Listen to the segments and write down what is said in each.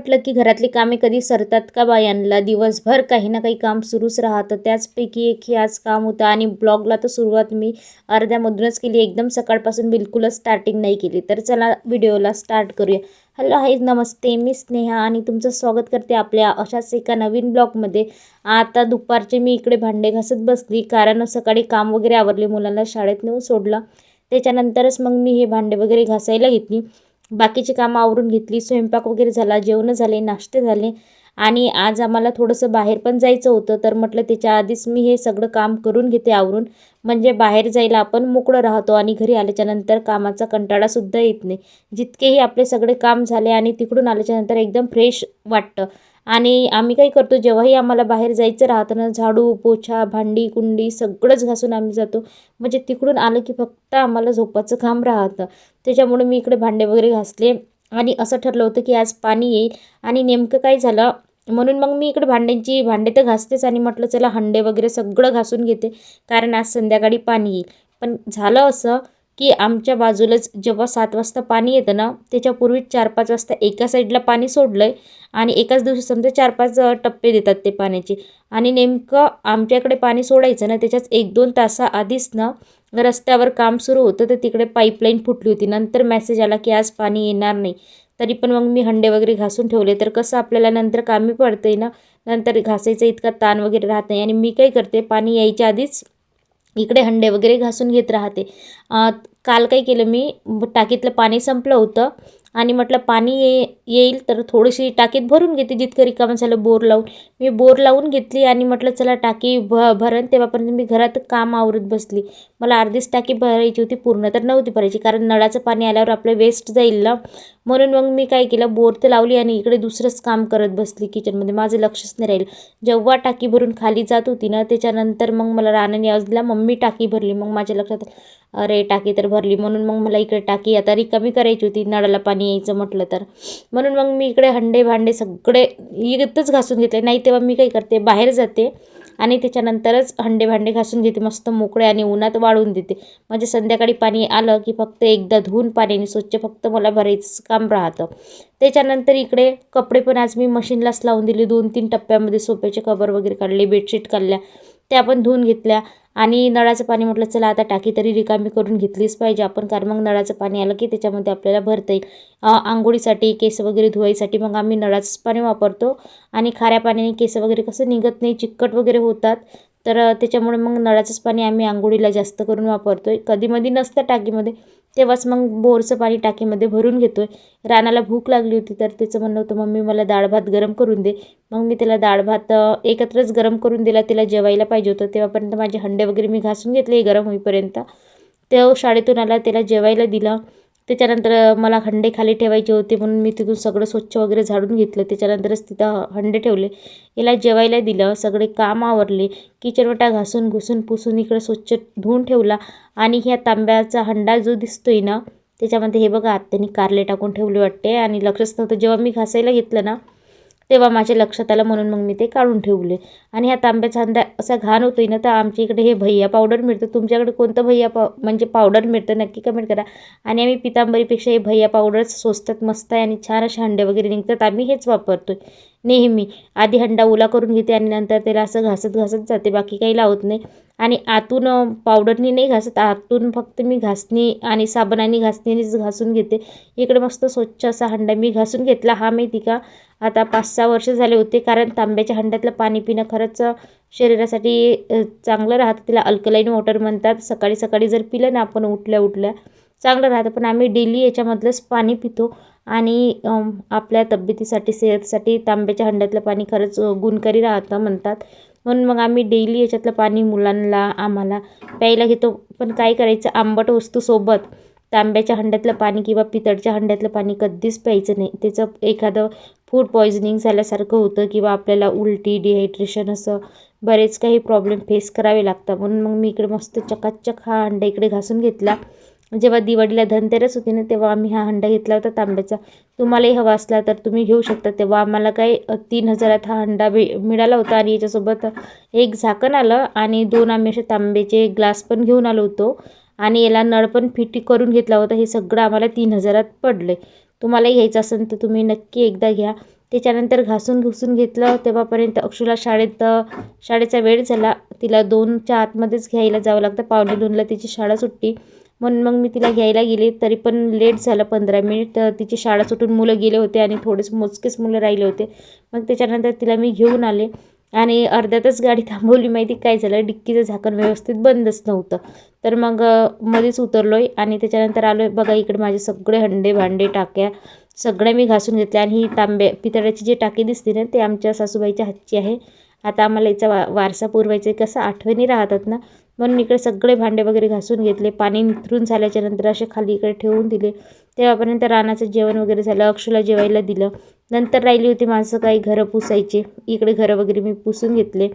म्हटलं की घरातली कामे कधी सरतात का बायांना दिवसभर काही ना काही काम सुरूच राहतं. त्याचपैकी एक हे आज काम होतं आणि ब्लॉगला तर सुरुवात मी अर्ध्यामधूनच केली. एकदम सकाळपासून बिलकुलच स्टार्टिंग नाही केली. तर चला व्हिडिओला स्टार्ट करूया. हॅलो हाय नमस्ते. मी स्नेहा आणि तुमचं स्वागत करते आपल्या अशाच एका नवीन ब्लॉगमध्ये. आता दुपारचे मी इकडे भांडे घासत बसली. कारण सकाळी काम वगैरे आवरले. मुलांना शाळेत नेऊन सोडलं. त्याच्यानंतरच मग मी हे भांडे वगैरे घासायला घेतली. बाकीची कामं आवरून घेतली स्वयंपाक वगैरे झाला जेवणं झाले नाश्ते झाले आणि आज आम्हाला थोडंसं बाहेर पण जायचं होतं. तर म्हटलं त्याच्या आधीच मी हे सगळं काम करून घेते आवरून. म्हणजे बाहेर जायला आपण मोकळं राहतो आणि घरी आल्याच्यानंतर कामाचा कंटाळासुद्धा येत नाही. जितकेही आपले सगळे काम झाले आणि तिकडून आल्याच्यानंतर एकदम फ्रेश वाटतं. आणि आम्ही काही करतो जेव्हाही आम्हाला बाहेर जायचं राहतं ना झाडू पोछा भांडी कुंडी सगळंच घासून आम्ही जातो. म्हणजे तिकडून आलं की फक्त आम्हाला झोपाचं काम राहतं. त्याच्यामुळे मी इकडे भांडे वगैरे घासले आणि असं ठरलं होतं की आज पाणी येईल आणि नेमकं काय झालं म्हणून मग मी इकडे भांड्यांची भांडे तर घासतेच आणि म्हटलं चला हंडे वगैरे सगळं घासून घेते कारण आज संध्याकाळी पाणी येईल. पण झालं असं की आमच्या बाजूलाच जेव्हा सात वाजता पाणी येतं ना त्याच्यापूर्वी चार पाच वाजता एका साईडला पाणी सोडलं आहे आणि एकाच दिवशी समजा चार पाच टप्पे देतात ते पाण्याचे. आणि नेमकं आमच्याकडे पाणी सोडायचं ना त्याच्याच एक दोन तासाआधीच ना रस्त्यावर काम सुरू होतं तर तिकडे पाईपलाईन फुटली होती. नंतर मेसेज आला की आज पाणी येणार नाही. तरी पण मग मी हंडे वगैरे घासून ठेवले. तर कसं आपल्याला नंतर कामी पडतंय ना नंतर घासायचं इतका ताण वगैरे राहत नाही. आणि मी काय करते पाणी यायच्या आधीच इकडे हंडे वगैरे घासून घेत राहते. काल काय केलं मी? टाकीतलं पाणी संपलं होतं आणि म्हटलं पाणी ये येईल तर थोडीशी टाकीत भरून घेते जितकं रिकामं झालं बोर लावून. मी बोर लावून घेतली आणि म्हटलं चला टाकी भ भरण तेव्हापर्यंत मी घरात काम आवरत बसली. मला अर्धीच टाकी भरायची होती पूर्ण तर नव्हती भरायची कारण नळाचं पाणी आल्यावर आपलं वेस्ट जाईल ना. म्हणून मग मी काय केलं बोर तर लावली आणि इकडे दुसरंच काम करत बसली किचनमध्ये माझं लक्षच नाही राहील. जेव्हा टाकी भरून खाली जात होती ना त्याच्यानंतर मग मला रानाने आवाज दिला मम्मी टाकी भरली. मग माझ्या लक्षात अरे टाकी तर भरली. म्हणून मग मला इकडे टाकी आता रिकामी करायची होती नळाला पाणी यायचं म्हटलं तर. म्हणून मग मी इकडे हंडे भांडे सगळे इथंच घासून घेतले. नाही तेव्हा मी काय करते बाहेर जाते. आणि त्याच्यानंतरच हंडे भांडे घासून घेते मस्त मोकळे आणि उन्हात वाळून देते. म्हणजे संध्याकाळी पाणी आलं की फक्त एकदा धुवून पाण्याने स्वच्छ फक्त मला भरायचं काम राहतं. त्याच्यानंतर इकडे कपडे पण आज मी मशीनलाच लावून दिले. दोन तीन टप्प्यामध्ये सोप्याचे कवर वगैरे काढले बेडशीट काढल्या. त्या पण धुवून घेतल्या. आणि नळाचं पाणी म्हटलं चला आता टाकी तरी रिकामी करून घेतलीच पाहिजे आपण कारण मग नळाचं पाणी आलं की त्याच्यामध्ये आपल्याला भरता येईल आंघोळीसाठी केस वगैरे धुवायसाठी मग आम्ही नळाचंच पाणी वापरतो. आणि खाऱ्या पाण्याने केस वगैरे कसं निघत नाही चिकट वगैरे होतात. तर त्याच्यामुळे मग नळाचंच पाणी आम्ही आंघोळीला जास्त करून वापरतो आहे कधीमधी नसतं टाकीमध्ये तेव्हाच मग बोरचं पाणी टाकीमध्ये भरून घेतो आहे रानाला भूक लागली होती तर त्याचं म्हणणं होतं मम्मी मला डाळ भात गरम करून दे. मग मी त्याला डाळ भात एकत्रच गरम करून दिला. तिला जेवायला पाहिजे होतं. तेव्हापर्यंत माझे हंडे वगैरे मी घासून घेतले गरम होईपर्यंत. तो शाळेतून आला त्याला जेवायला दिलं. त्याच्यानंतर मला हंडे खाली ठेवायचे होते म्हणून मी तिथून सगळं स्वच्छ वगैरे झाडून घेतलं. त्याच्यानंतरच तिथं हंडे ठेवले. याला जेवायला दिलं. सगळे काम आवरले. किचनवटा घासून घुसून पुसून इकडं स्वच्छ धुवून ठेवला. आणि ह्या तांब्याचा हंडा जो दिसतोय ना त्याच्यामध्ये हे बघा आत्याने कारले टाकून ठेवले वाटते. आणि लक्षच नव्हतं जेव्हा मी घासायला घेतलं ना तेव्हा माझ्या लक्षात आलं म्हणून मग मी ते काढून ठेवले. आणि ह्या तांब्याचा अंदा असा घाण होतोय ना तर आमच्या इकडे हे भैया पावडर मिळतं. तुमच्याकडे कोणतं भैया पाव म्हणजे पावडर मिळतं नक्की कमेंट करा. आणि आम्ही पितांबरीपेक्षा हे भैया पावडरच स्वस्तात मस्त आहे आणि छान असे हंडे वगैरे निघतात. आम्ही हेच वापरतो नेहमी. आधी हंडा ओला करून घेते आणि नंतर त्याला असं घासत घासत जाते. बाकी काही लावत नाही. आणि आतून पावडरनी नाही घासत. आतून फक्त मी घासणी आणि साबणाने घासणीनेच घासून घेते. इकडे मस्त स्वच्छ असा हंडा मी घासून घेतला. हा माहिती का? आता पाच सहा वर्ष झाले होते कारण तांब्याच्या हंड्यातलं पाणी पिणं खरंच शरीरासाठी चांगलं राहतं. तिला अल्कलाईन वॉटर म्हणतात. सकाळी सकाळी जर पिलं ना आपण उठल्या उठल्या चांगलं राहतं. पण आम्ही डेली याच्यामधलंच पाणी पितो आणि आपल्या तब्येतीसाठी सेहतसाठी तांब्याच्या हंड्यातलं पाणी खरंच गुणकारी राहतं म्हणतात. म्हणून मग आम्ही डेली याच्यातलं पाणी मुलांना आम्हाला प्यायला घेतो. पण काय करायचं? आंबट वस्तूसोबत तांब्याच्या हंड्यातलं पाणी किंवा पितळच्या हंड्यातलं पाणी कधीच प्यायचं नाही. त्याचं एखादं फूड पॉयझनिंग झाल्यासारखं होतं किंवा आपल्याला उलटी डिहायड्रेशन असं बरेच काही प्रॉब्लेम फेस करावे लागतात. म्हणून मग मी इकडे मस्त चकाचक हा हंडा इकडे घासून घेतला. जेव्हा दिवाळीला धनतेरस होती ना तेव्हा आम्ही हा हंडा घेतला होता तांब्याचा. तुम्हालाही हवा असला तर तुम्ही घेऊ शकता. तेव्हा आम्हाला काय तीन हजारात हा हंडा भे मिळाला होता आणि याच्यासोबत एक झाकण आलं आणि दोन आम्ही असे तांब्याचे ग्लास पण घेऊन आलो होतो. आणि याला नळ पण फिटी करून घेतला होता. हे सगळं आम्हाला तीन हजारात पडले तुम्हाला घ्यायचं असेल तर तुम्ही नक्की एकदा घ्या. त्याच्यानंतर घासून घुसून घेतलं तेव्हापर्यंत अक्षुला शाळेत शाळेचा वेळ झाला. तिला दोनच्या आतमध्येच घ्यायला जावं लागतं. पावणे दोनला तिची शाळा सुटली. म्हणून मग मी तिला घ्यायला गेले. तरी पण लेट झालं. पंधरा मिनिट तिची शाळा सुटून मुलं गेले होते आणि थोडेसे मोजकेच मुलं राहिले होते. मग त्याच्यानंतर तिला मी घेऊन आले. आणि अर्ध्यातच गाडी थांबवली. माहिती काय झालं? डिक्कीचं झाकण व्यवस्थित बंदच नव्हतं. तर मग मध्येच उतरलो आहे आणि त्याच्यानंतर आलो आहे बघा इकडे माझे सगळे हंडे भांडे टाक्या सगळ्या मी घासून घेतल्या. आणि ही तांबे पितळ्याची जी टाकी दिसते ना ते आमच्या सासूबाईच्या हातची आहे. आता आम्हाला याचा वा वारसा पुरवायचा आहे कसं आठवणी राहतात ना. म्हणून इकडे सगळे भांडे वगैरे घासून घेतले पाणी निथरून झाल्याच्यानंतर असे खाली इकडे ठेवून दिले. तेव्हापर्यंत रानाचं जेवण वगैरे झालं अक्षुला जेवायला दिलं. नंतर राहिली होती माणसं काही घरं पुसायची. इकडे घरं वगैरे मी पुसून घेतले.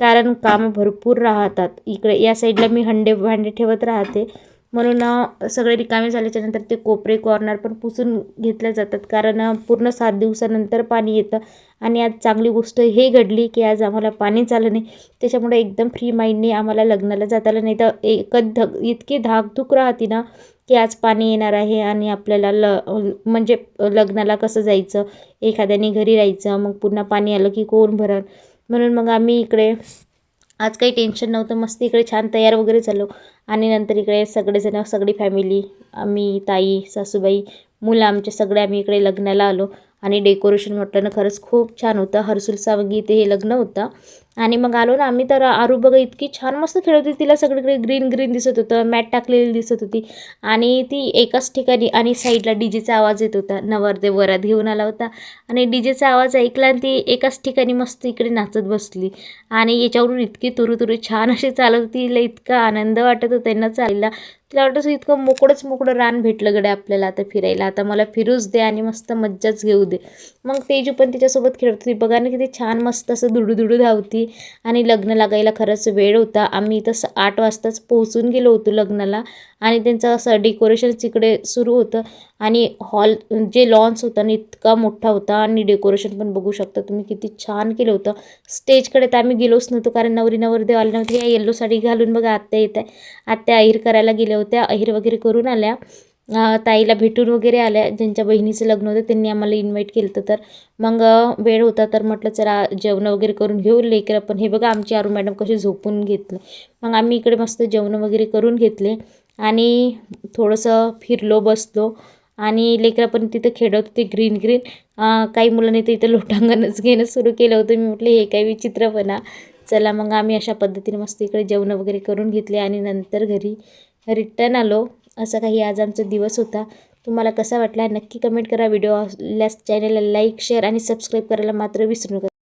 कारण कामं भरपूर राहतात. इकडे या साईडला मी हंडे भांडे ठेवत राहते. म्हणून सगळे रिकामे झाल्याच्यानंतर ते कोपरे कॉर्नर पण पुसून घेतल्या जातात. कारण पूर्ण सात दिवसानंतर पाणी येतं. आणि आज चांगली गोष्ट हे घडली की आज आम्हाला पाणीच आलं नाही. त्याच्यामुळे एकदम फ्री माइंडने आम्हाला लग्नाला जाता आलं नाही तर एकच धग इतकी धाकधूक राहते ना की आज पाणी येणार आहे आणि आपल्याला ल म्हणजे लग्नाला कसं जायचं? एखाद्याने घरी राहायचं मग पुन्हा पाणी आलं की कोण भरण म्हणून मग आम्ही इकडे आज काही टेन्शन नव्हतं. मस्त इकडे छान तयार वगैरे झालो. आणि नंतर इकडे सगळेजण सगळी फॅमिली आम्ही ताई सासूबाई मुलं आमच्या सगळे आम्ही इकडे लग्नाला आलो आणि डेकोरेशन म्हटलं ना खरंच खूप छान होतं. हर्सुल सावंगी इथे हे लग्न होतं. आणि मग आलो ना आम्ही तर आरू बघा इतकी छान मस्त खेळत होती. तिला सगळीकडे ग्रीन ग्रीन दिसत होतं. मॅट टाकलेली दिसत होती. आणि ती एकाच ठिकाणी आणि साईडला डी जेचा आवाज येत होता. नवरदेव वरात घेऊन आला होता. आणि डी जेचा आवाज ऐकला आणि ती एकाच ठिकाणी मस्त इकडे नाचत बसली. आणि याच्यावरून इतकी तुरु छान अशी चालत होती. तिला इतका आनंद वाटत होता ना चालायला. तिला वाटत इतकं मोकळंच मोकळं रान भेटलं गड्या आपल्याला आता फिरायला. आता मला फिरूच दे आणि मस्त मज्जाच घेऊ दे. मग तेजू पण तिच्यासोबत खेळत होती. बघा ना किती छान मस्त असं दुडू दुडू धावती. आणि लग्न लागायला खरंच वेळ होता. आम्ही तसं आठ वाजताच पोहोचून गेलो होतो लग्नाला. आणि त्यांचं असं डेकोरेशन तिकडे सुरू होतं. आणि हॉल जे लॉन्स होता ना इतका मोठा होता आणि डेकोरेशन पण बघू शकता तुम्ही किती छान केलं होतं. स्टेजकडे तर आम्ही गेलोच नव्हतो कारण नवरी नवरदेव आले नव्हते. या येल्लो साडी घालून बघा आत्या येत आहे आत्या अहिर करायला गेल्या होत्या. अहिर वगैरे करून आल्या. ताईला भेटून वगैरे आल्या. ज्यांच्या बहिणीचं लग्न होतं त्यांनी आम्हाला इन्व्हाइट केलं होतं. तर मग वेळ होता तर म्हटलं चला जेवण वगैरे करून घेऊ लेकरं. पण हे बघा आमची आरू मॅडम कशी झोपून घेतलं. मग आम्ही इकडे मस्त जेवण वगैरे करून घेतले. आणि थोडंसं फिरलो बसलो. आणि लेकरं पण तिथं खेळत होते ग्रीन ग्रीन काही मुलांनी तर इथं लोटांगणच घेणं सुरू केलं होतं. मी म्हटलं हे काय विचित्रपणा चला मग आम्ही अशा पद्धतीने मस्त इकडे जेवण वगैरे करून घेतले आणि नंतर घरी रिटर्न आलो. असा काही आज आमचा दिवस होता. तुम्हाला कसा वाटला? नक्की कमेंट करा. व्हिडिओ असल्यास चॅनलला लाईक शेअर आणि सबस्क्राईब करायला मात्र विसरू नका.